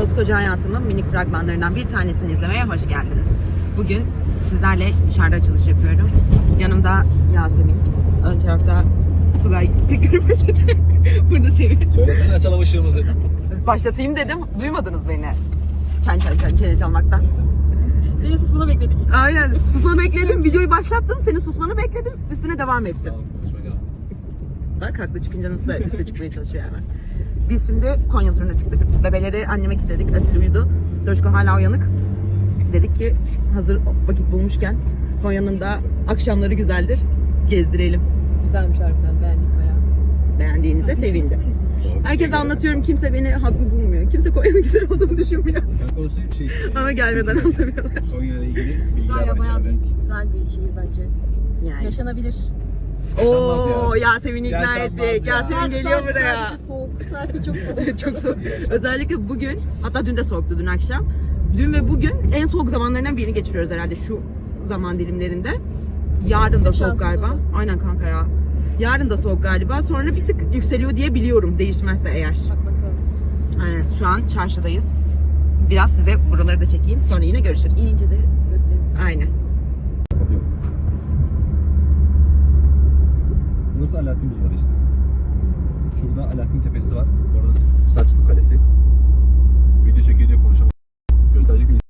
Koskoca hayatımın minik fragmanlarından bir tanesini izlemeye hoş geldiniz. Bugün sizlerle dışarıda açılış yapıyorum. Yanımda Yasemin, ön tarafta Tugay pek görünmese de burada Sevin. Söylesene açalım ışığımızı. Başlatayım dedim, duymadınız beni. Çen çen çen çene çalmaktan. Senin susmanı bekledik. Aynen, susmanı bekledim, videoyu başlattım, senin susmanı bekledim, üstüne devam ettim. Tamam. Bak haklı çıkınca nasıl üste çıkmaya çalışıyor hemen. Biz şimdi Konya turuna çıktık. Bebeleri anneme kilitledik. Asil uyudu. Coşku hala uyanık. Dedik ki hazır vakit bulmuşken Konya'nın da akşamları güzeldir. Gezdirelim. Güzelmiş harbiden beğendik bayağı. Beğendiğinize sevindim. Herkese anlatıyorum kimse beni haklı bulmuyor. Kimse Konya'nın güzel olduğunu düşünmüyor. Ben konusu şey, Ama gelmeden anlamıyorlar. Konya ile ilgili bilgiler Güzel ya bayağı büyük. Güzel bir şehir bence. Yani. Yaşanabilir. Oo Yasemin'i ikna Yaşanmaz ettik. ya. Yasemin geliyor sadece- buraya. Sadece soğuk. Sadece çok soğuk. çok soğuk. Özellikle bugün, hatta dün de soğuktu dün akşam. Dün ve bugün en soğuk zamanlarından birini geçiriyoruz herhalde şu zaman dilimlerinde. Yarın da soğuk galiba. Aynen kanka ya. Yarın da soğuk galiba. Sonra bir tık yükseliyor diye biliyorum değişmezse eğer. Bakmak lazım. Aynen şu an çarşıdayız. Biraz size buraları da çekeyim. Sonra yine görüşürüz. İnince de gösteririz. Aynen. Burası Alaaddin Bulvarı işte. Şurada Alaaddin Tepesi var. Orası Selçuklu Kalesi. Video çekiyor diye konuşamam. Gösterecek miyim?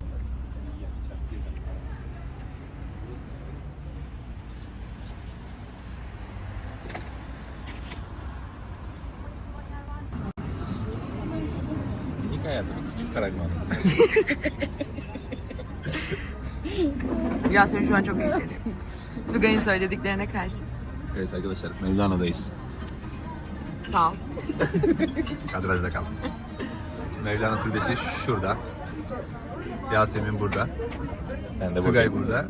Minik hayatı bir küçük fragman. Yasemin şu an çok yükleniyor. Tugay'ın söylediklerine karşı. Evet arkadaşlar Mevlana'dayız. Sağ ol. Kadrajda kaldım. Mevlana Türbesi şurada. Yasemin burada. Ben de Tugay burada.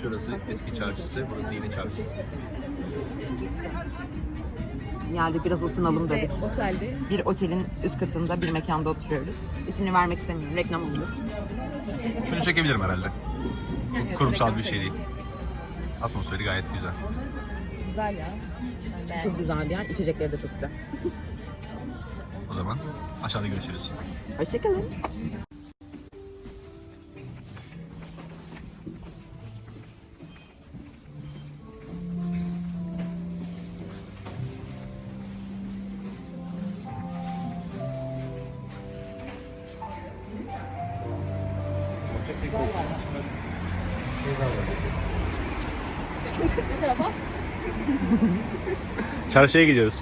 Şurası eski çarşısı, burası yeni çarşısı. Geldik biraz ısınalım dedik. Otelde. Bir otelin üst katında bir mekanda oturuyoruz. İsmini vermek istemiyorum. Reklam olmasın. Şunu çekebilirim herhalde. Bu kurumsal bir şey değil. Atmosferi gayet güzel. Güzel ya. Ben. Çok güzel bir yer. İçecekleri de çok güzel. O zaman aşağıda görüşürüz. Hoşçakalın. Çarşıya gidiyoruz.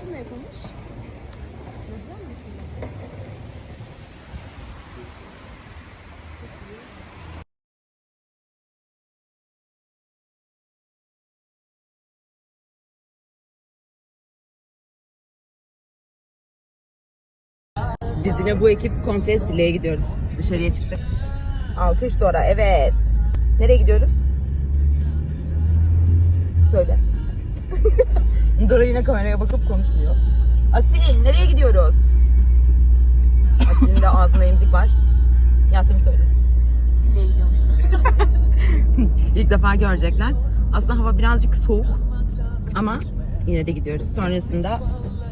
Yılında yapılmış? Biz yine bu ekip komple Sile'ye gidiyoruz. Dışarıya çıktık. Alkış Dora, evet. Nereye gidiyoruz? Söyle. Dora yine kameraya bakıp konuşmuyor. Asil, nereye gidiyoruz? Asil'in de ağzında emzik var. Yasemin söylesin. Sille'ye gidiyormuşuz. İlk defa görecekler. Aslında hava birazcık soğuk. Ama yine de gidiyoruz. Sonrasında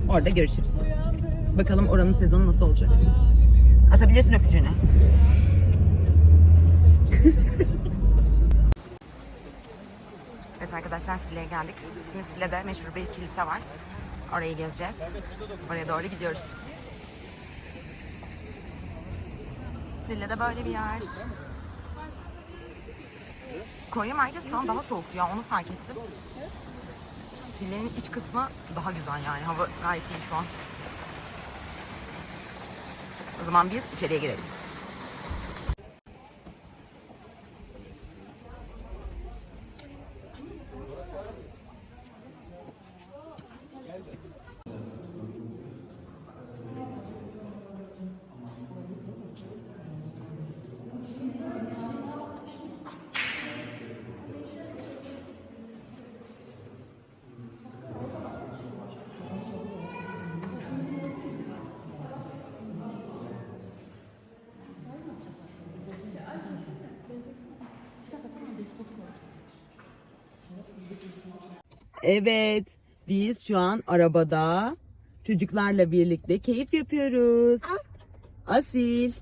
orada görüşürüz. Bakalım oranın sezonu nasıl olacak. Atabilirsin öpücüğünü. Evet arkadaşlar Sile'ye geldik. Şimdi Sile'de meşhur bir kilise var. Orayı gezeceğiz. Oraya doğru gidiyoruz. Sile'de böyle bir yer. Konya merkez şu an daha soğuk ya onu fark ettim. Sile'nin iç kısmı daha güzel yani hava gayet iyi şu an. O zaman biz içeriye girelim. Evet, biz şu an arabada çocuklarla birlikte keyif yapıyoruz. Asil.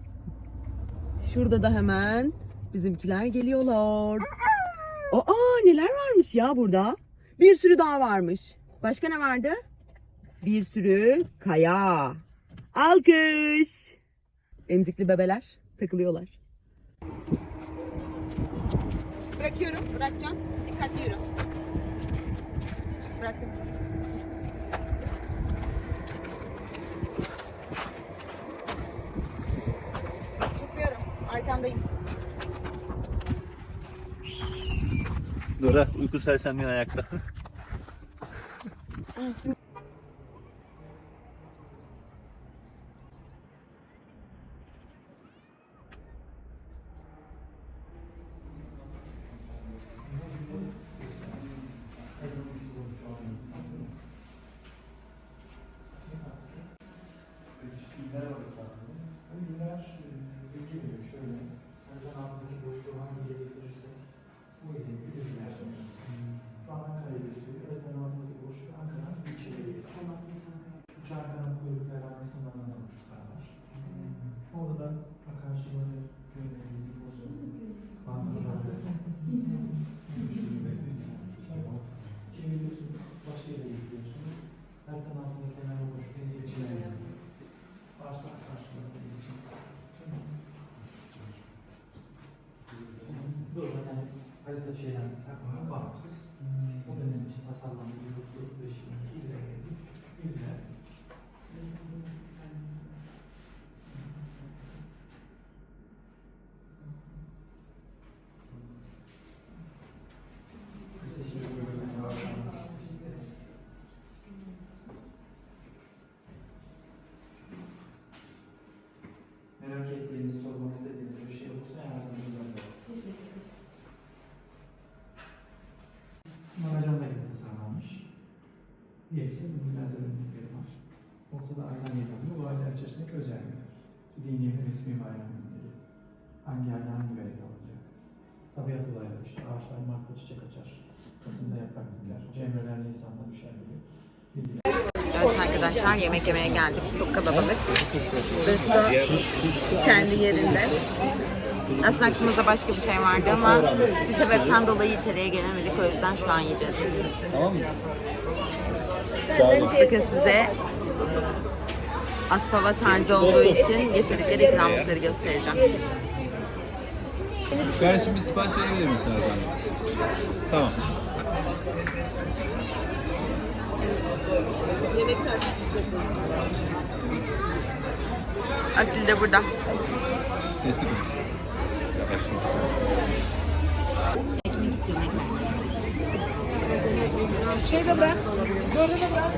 Şurada da hemen bizimkiler geliyorlar. Aa neler varmış ya burada? Bir sürü daha varmış. Başka ne vardı? Bir sürü kaya. Alkış. Emzikli bebeler takılıyorlar. Bırakıyorum, bırakacağım. Dikkatli yürü. Bıraktım. Çıkmıyorum. Arkamdayım. Dora uyku sersemliğin ayakta. Bunun benzer örnekleri var. Ortada aydan yapımı, bu aylar içerisindeki özellikler. Dini ve resmi bayram günleri. Hangi ayda hangi belge olacak? Tabiat olayları işte ağaçlar Mart'ta çiçek açar. Kasım'da yaprak döker. Cemreler Nisan'da düşer gibi. bilgiler. Evet arkadaşlar yemek yemeye geldik. Çok kalabalık. Dışta kendi yerinde. Aslında aklımızda başka bir şey vardı ama bir sebepten dolayı içeriye gelemedik. O yüzden şu an yiyeceğiz. Tamam mı? Bakın size Aspava tarzı olduğu için getirdikleri ikramlıkları göstereceğim. Kardeşim bir sipariş verebilir misin Azam? Tamam. Yemek tartışması. Asil de burada. Sesli konuş. Şey de bırak. De bırak.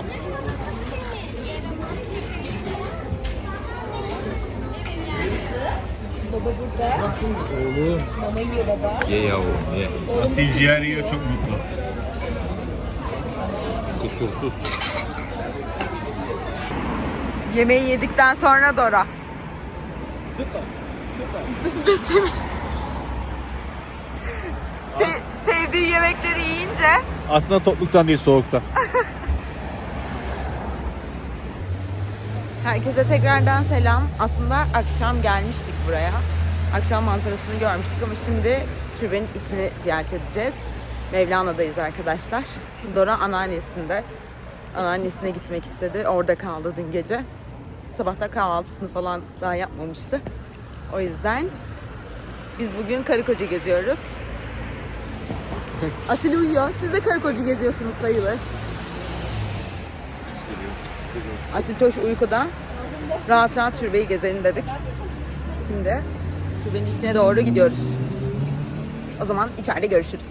Baba burada. Oğlum. Mama yiyor baba. Ye yavrum ye. Asil ciğer yiyor çok mutlu. Kusursuz. Yemeği yedikten sonra Dora. Süper. Süper. Se- sevdiği yemekleri yiyince Aslında topluluktan değil soğuktan. Herkese tekrardan selam. Aslında akşam gelmiştik buraya. Akşam manzarasını görmüştük ama şimdi türbenin içini ziyaret edeceğiz. Mevlana'dayız arkadaşlar. Dora anneannesinde. Anneannesine gitmek istedi. Orada kaldı dün gece. Sabahta kahvaltısını falan daha yapmamıştı. O yüzden biz bugün karı koca geziyoruz. Asil uyuyor. Siz de karı koca geziyorsunuz sayılır. Asil Toş uykuda. rahat rahat türbeyi gezelim dedik. Şimdi türbenin içine doğru gidiyoruz. O zaman içeride görüşürüz.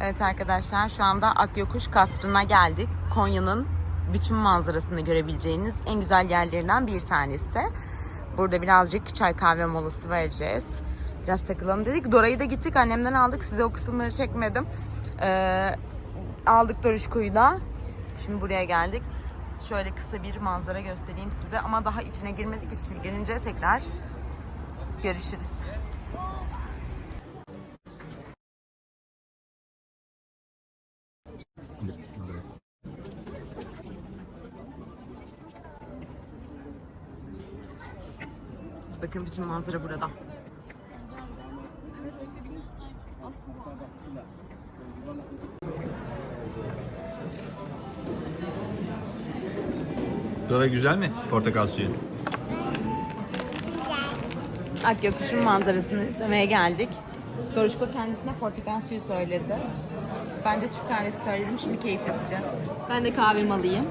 Evet arkadaşlar şu anda Akyokuş Kasrı'na geldik. Konya'nın bütün manzarasını görebileceğiniz en güzel yerlerinden bir tanesi. Burada birazcık çay kahve molası vereceğiz. Biraz takılalım dedik. Dora'yı da gittik annemden aldık. Size o kısımları çekmedim. Ee, aldık Doruşko'yu da. Şimdi buraya geldik. Şöyle kısa bir manzara göstereyim size. Ama daha içine girmedik. İçine girince tekrar görüşürüz. Bakın bütün manzara burada. Dora güzel mi? Portakal suyu. Akyokuş'un manzarasını izlemeye geldik. Doruşko kendisine portakal suyu söyledi. Ben de Türk kahvesi söyledim. Şimdi keyif yapacağız. Ben de kahvemi alayım.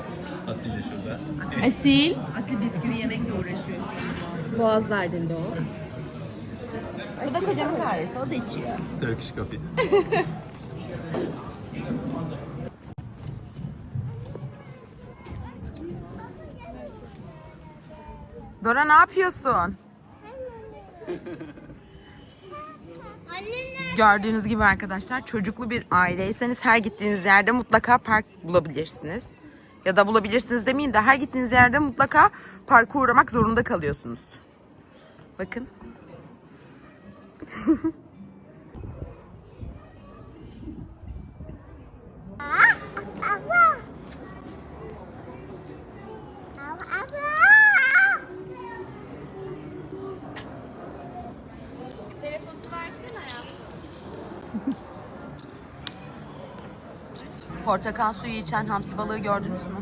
Asilce şurada. Asil. Asil bisküvi yemekle uğraşıyor şu an. Boğaz derdinde o. Bu da kocamın kahvesi. O da içiyor. Turkish coffee. Dora ne yapıyorsun? Gördüğünüz gibi arkadaşlar çocuklu bir aileyseniz her gittiğiniz yerde mutlaka park bulabilirsiniz. Ya da bulabilirsiniz demeyeyim de her gittiğiniz yerde mutlaka parka uğramak zorunda kalıyorsunuz. Bakın. Portakal suyu içen hamsi balığı gördünüz mü?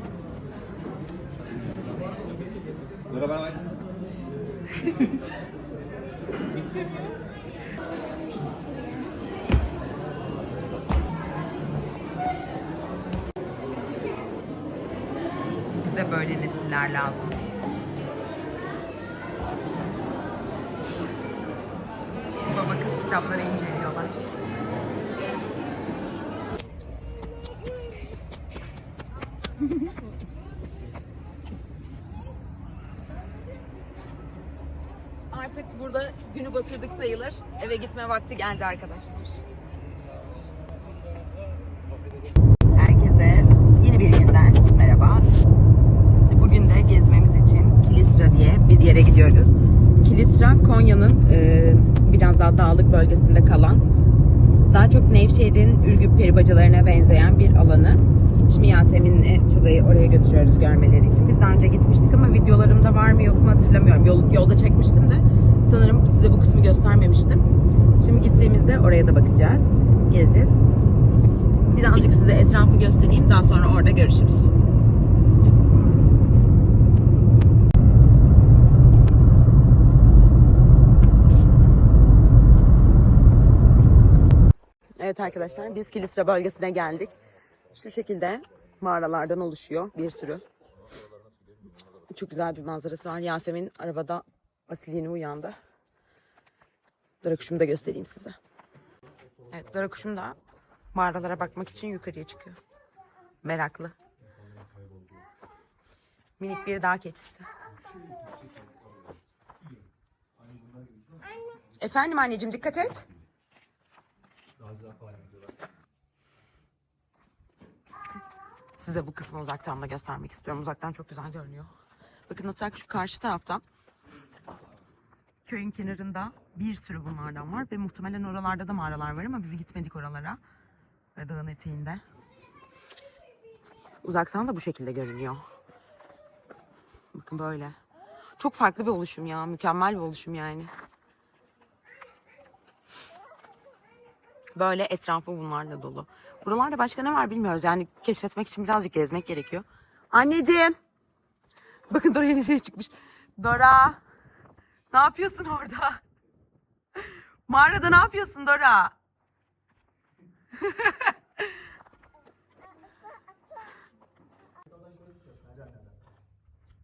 Dora nesiller lazım. Baba kız kitapları inceliyorlar. Artık burada günü batırdık sayılır. Eve gitme vakti geldi arkadaşlar. Herkese yeni bir günden merhaba. Bugün de gezmemiz için Kilisra diye bir yere gidiyoruz. Kilisra Konya'nın e, biraz daha dağlık bölgesinde kalan daha çok Nevşehir'in Ürgüp peribacalarına benzeyen bir alanı. Şimdi Yasemin'le Tugay'ı oraya götürüyoruz görmeleri için. Biz daha önce gitmiştik ama videolarımda var mı yok mu hatırlamıyorum. Yol, yolda çekmiştim de sanırım size bu kısmı göstermemiştim. Şimdi gittiğimizde oraya da bakacağız. Gezeceğiz. Birazcık size etrafı göstereyim. Daha sonra orada görüşürüz. Evet arkadaşlar biz Kilisra bölgesine geldik. Şu şekilde mağaralardan oluşuyor bir sürü. Çok güzel bir manzarası var. Yasemin arabada Asil uyandı. Dara kuşumu da göstereyim size. Evet Dara kuşum da mağaralara bakmak için yukarıya çıkıyor. Meraklı. Minik bir dağ keçisi. Efendim anneciğim dikkat et. Size bu kısmı uzaktan da göstermek istiyorum. Uzaktan çok güzel görünüyor. Bakın hatta şu karşı tarafta köyün kenarında bir sürü bunlardan var ve muhtemelen oralarda da mağaralar var ama biz gitmedik oralara. Ve dağın eteğinde. Uzaktan da bu şekilde görünüyor. Bakın böyle. Çok farklı bir oluşum ya. Mükemmel bir oluşum yani. Böyle etrafı bunlarla dolu. Buralarda başka ne var bilmiyoruz. Yani keşfetmek için birazcık gezmek gerekiyor. Anneciğim. Bakın Dora nereye çıkmış. Dora. Ne yapıyorsun orada? Mağarada ne yapıyorsun Dora?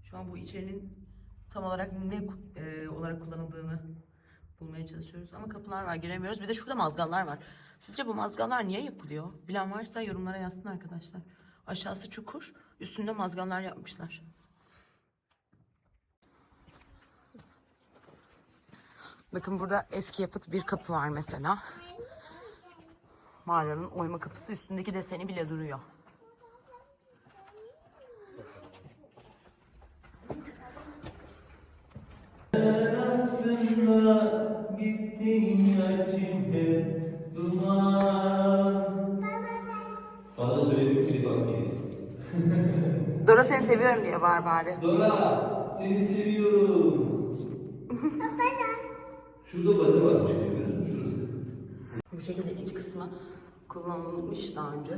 Şu an bu içerinin tam olarak ne e, olarak kullanıldığını bulmaya çalışıyoruz. Ama kapılar var giremiyoruz. Bir de şurada mazgallar var. Sizce bu mazgallar niye yapılıyor? Bilen varsa yorumlara yazsın arkadaşlar. Aşağısı çukur. Üstünde mazgallar yapmışlar. Bakın burada eski yapıt bir kapı var mesela. Mağaranın oyma kapısı üstündeki deseni bile duruyor. Gittin içimde duman. Dora seni seviyorum diye var bari. Dora seni seviyorum. Şurada baca varmış musun? Şurası. Bu şekilde iç kısmı kullanılmış daha önce.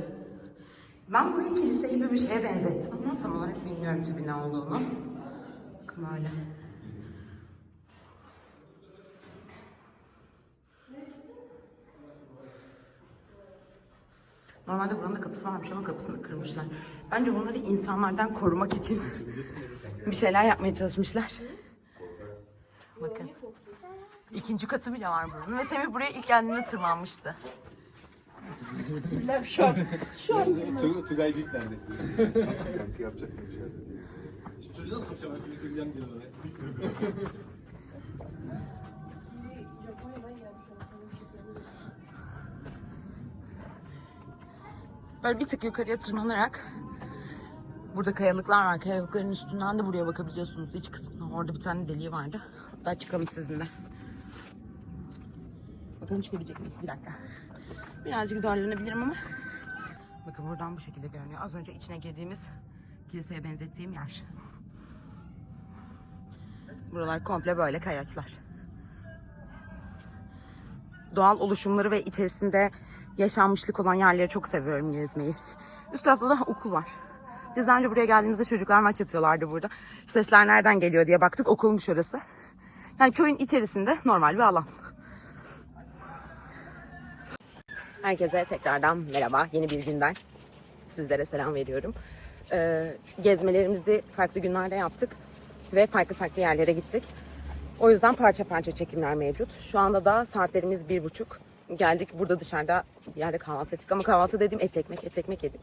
Ben burayı kilise gibi bir şeye benzettim ama tam olarak bilmiyorum tabii ne olduğunu. Bakın böyle. Normalde buranın da kapısı varmış ama kapısını kırmışlar. Bence bunları insanlardan korumak için bir şeyler yapmaya çalışmışlar. Bakın. İkinci katı bile var buranın ve Semih buraya ilk geldiğinde tırmanmıştı. Tu- Tugay Dikler'de. Sıkıntı yapacak mı içeride diye. Şimdi çocuğu nasıl sokacağım ben seni kıracağım diyor Böyle bir tık yukarıya tırmanarak burada kayalıklar var. Kayalıkların üstünden de buraya bakabiliyorsunuz. İç kısmına. Orada bir tane deliği vardı. Hatta çıkalım sizinle. Bakalım çıkabilecek miyiz? Bir dakika. Birazcık zorlanabilirim ama. Bakın buradan bu şekilde görünüyor. Az önce içine girdiğimiz kiliseye benzettiğim yer. Buralar komple böyle kayaçlar. Doğal oluşumları ve içerisinde yaşanmışlık olan yerleri çok seviyorum gezmeyi. Üst tarafta da okul var. Biz daha önce buraya geldiğimizde çocuklar maç yapıyorlardı burada. Sesler nereden geliyor diye baktık. Okulmuş orası. Yani köyün içerisinde normal bir alan. Herkese tekrardan merhaba. Yeni bir günden sizlere selam veriyorum. Ee, gezmelerimizi farklı günlerde yaptık ve farklı farklı yerlere gittik. O yüzden parça parça çekimler mevcut. Şu anda da saatlerimiz bir buçuk. Geldik burada dışarıda yerde kahvaltı ettik ama kahvaltı dediğim et ekmek, et ekmek yedik.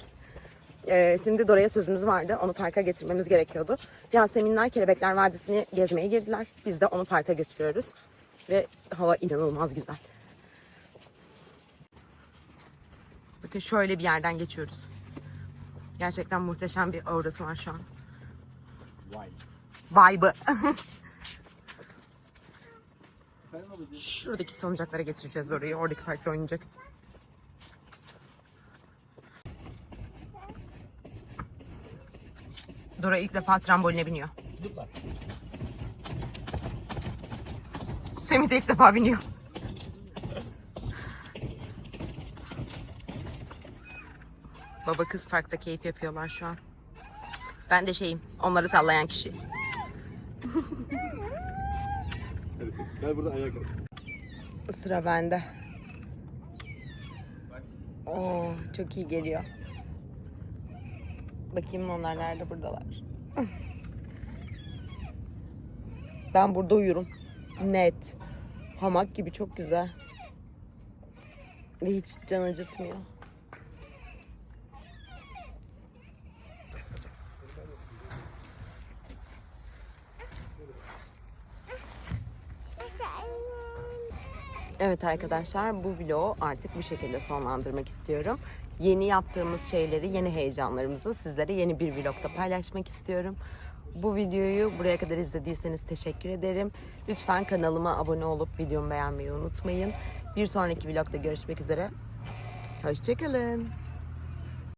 Ee, şimdi Dora'ya sözümüz vardı. Onu parka getirmemiz gerekiyordu. Yaseminler Kelebekler Vadisi'ni gezmeye girdiler. Biz de onu parka götürüyoruz. Ve hava inanılmaz güzel. Bakın şöyle bir yerden geçiyoruz. Gerçekten muhteşem bir aurası var şu an. Vibe'ı. Şuradaki salıncaklara getireceğiz orayı. Oradaki parkta oynayacak. Dora ilk defa tramboline biniyor. Semih de ilk defa biniyor. Baba kız parkta keyif yapıyorlar şu an. Ben de şeyim, onları sallayan kişi. Ben burada ayak Sıra bende. Oo, çok iyi geliyor. Bakayım onlar nerede buradalar. Ben burada uyurum. Net. Hamak gibi çok güzel. Ve hiç can acıtmıyor. Evet arkadaşlar bu vlogu artık bu şekilde sonlandırmak istiyorum. Yeni yaptığımız şeyleri, yeni heyecanlarımızı sizlere yeni bir vlogda paylaşmak istiyorum. Bu videoyu buraya kadar izlediyseniz teşekkür ederim. Lütfen kanalıma abone olup videomu beğenmeyi unutmayın. Bir sonraki vlogda görüşmek üzere. Hoşçakalın.